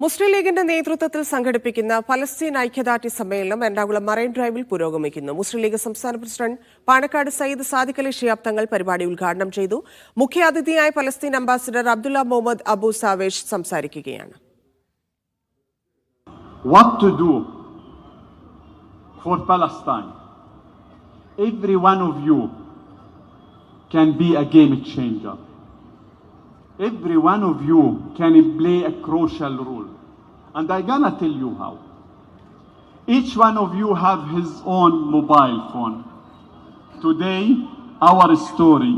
മുസ്ലിം ലീഗിന്റെ നേതൃത്വത്തിൽ സംഘടിപ്പിക്കുന്ന ഫലസ്തീൻ ഐക്യദാർഢ്യ സമ്മേളനം എറണാകുളം മറൈൻ ഡ്രൈവിൽ പുരോഗമിക്കുന്നു മുസ്ലിം ലീഗ് സംസ്ഥാന പ്രസിഡന്റ് പാണക്കാട് സയ്യിദ് സാദിഖ് അലി ഷിയാബ് തങ്ങൾ പരിപാടി ഉദ്ഘാടനം ചെയ്തു മുഖ്യാതിഥിയായ ഫലസ്തീൻ ambassador Abdullah Muhammad Abu Shawesh സംസാരിക്കുകയാണ്. Every one of you can be a game changer. Every one of you can play a crucial role. And I'm gonna tell you how. Each one of you have his own mobile phone. Today, our story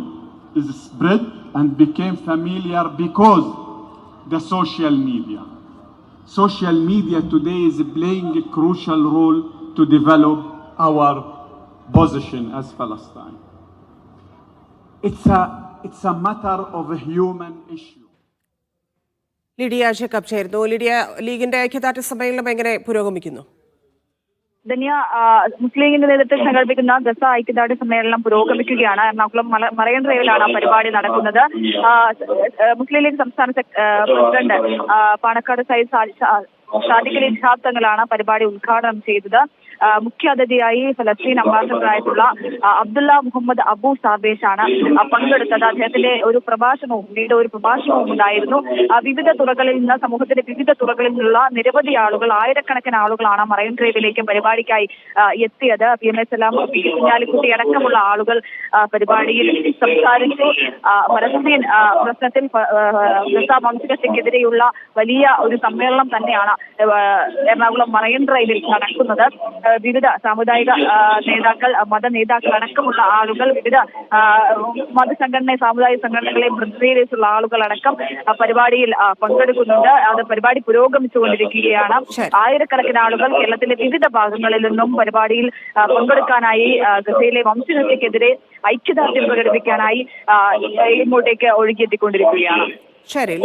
is spread and became familiar because the social media. Social media today is playing a crucial role to develop our position as Palestine. It's a, it's a matter of a human issue. Lidiya Jacob ചേർന്നു ലിഡിയ ലീഗിന്റെ ഐക്യദാർഢ്യ സമ്മേളനം എങ്ങനെ പുരോഗമിക്കുന്നു? ധന്യ മുസ്ലിം ലീഗിന്റെ നേതൃത്വത്തിൽ സംഘടിപ്പിക്കുന്ന Gaza ഐക്യദാർഢ്യ സമ്മേളനം പുരോഗമിക്കുകയാണ്. എറണാകുളം മറയൻ ഡ്രൈവിലാണ് പരിപാടി നടക്കുന്നത്. മുസ്ലിം ലീഗ് സംസ്ഥാന പ്രസിഡന്റ് പാണക്കാട് സയ്യിദ് സാ- ഷാ- സാദിഖ് അലി ഷിഹാബ് തങ്ങളാണ് പരിപാടി ഉദ്ഘാടനം ചെയ്തത്. മുഖ്യ അതിഥിയായി ഫലസ്തീൻ അംബാസഡറായിട്ടുള്ള അബ്ദുള്ള മുഹമ്മദ് അബു സാബേഷാണ് പങ്കെടുത്തത്. അദ്ദേഹത്തിന്റെ ഒരു പ്രഭാഷണവും പിന്നീട് ഒരു പ്രഭാഷണവും ഉണ്ടായിരുന്നു. വിവിധ തുറകളിൽ നിന്ന് സമൂഹത്തിന്റെ വിവിധ തുറകളിൽ നിന്നുള്ള നിരവധി ആളുകൾ ആയിരക്കണക്കിന് ആളുകളാണ് മറൈൻ ഡ്രൈവിലേക്ക് പരിപാടിക്കായി എത്തിയത്. പി എം എസ് എല്ലാം കുഞ്ഞാലിക്കുട്ടി അടക്കമുള്ള ആളുകൾ പരിപാടിയിൽ സംസാരിച്ചു. ഫലസ്തീൻ പ്രശ്നത്തിൽ ഗസ വലിയ ഒരു സമ്മേളനം തന്നെയാണ് എറണാകുളം മറൈൻ ഡ്രൈവിൽ നടക്കുന്നത്. വിവിധ സാമുദായിക നേതാക്കൾ മത നേതാക്കൾ അടക്കമുള്ള ആളുകൾ വിവിധ മതസംഘടനയെ മതസംഘടന സാമുദായിക സംഘടനകളെ പ്രതിനിധീകരിച്ചുള്ള ആളുകൾ അടക്കം പരിപാടിയിൽ പങ്കെടുക്കുന്നുണ്ട്. അത് പരിപാടി പുരോഗമിച്ചുകൊണ്ടിരിക്കുകയാണ്. ആയിരക്കണക്കിന് ആളുകൾ കേരളത്തിന്റെ വിവിധ ഭാഗങ്ങളിൽ നിന്നും പരിപാടിയിൽ പങ്കെടുക്കാനായി ഗസയിലെ വംശഹത്യക്കെതിരെ ഐക്യദാർഢ്യം പ്രകടിപ്പിക്കാനായി ഇങ്ങോട്ടേക്ക് ഒഴുകിയെത്തിക്കൊണ്ടിരിക്കുകയാണ്. ശരി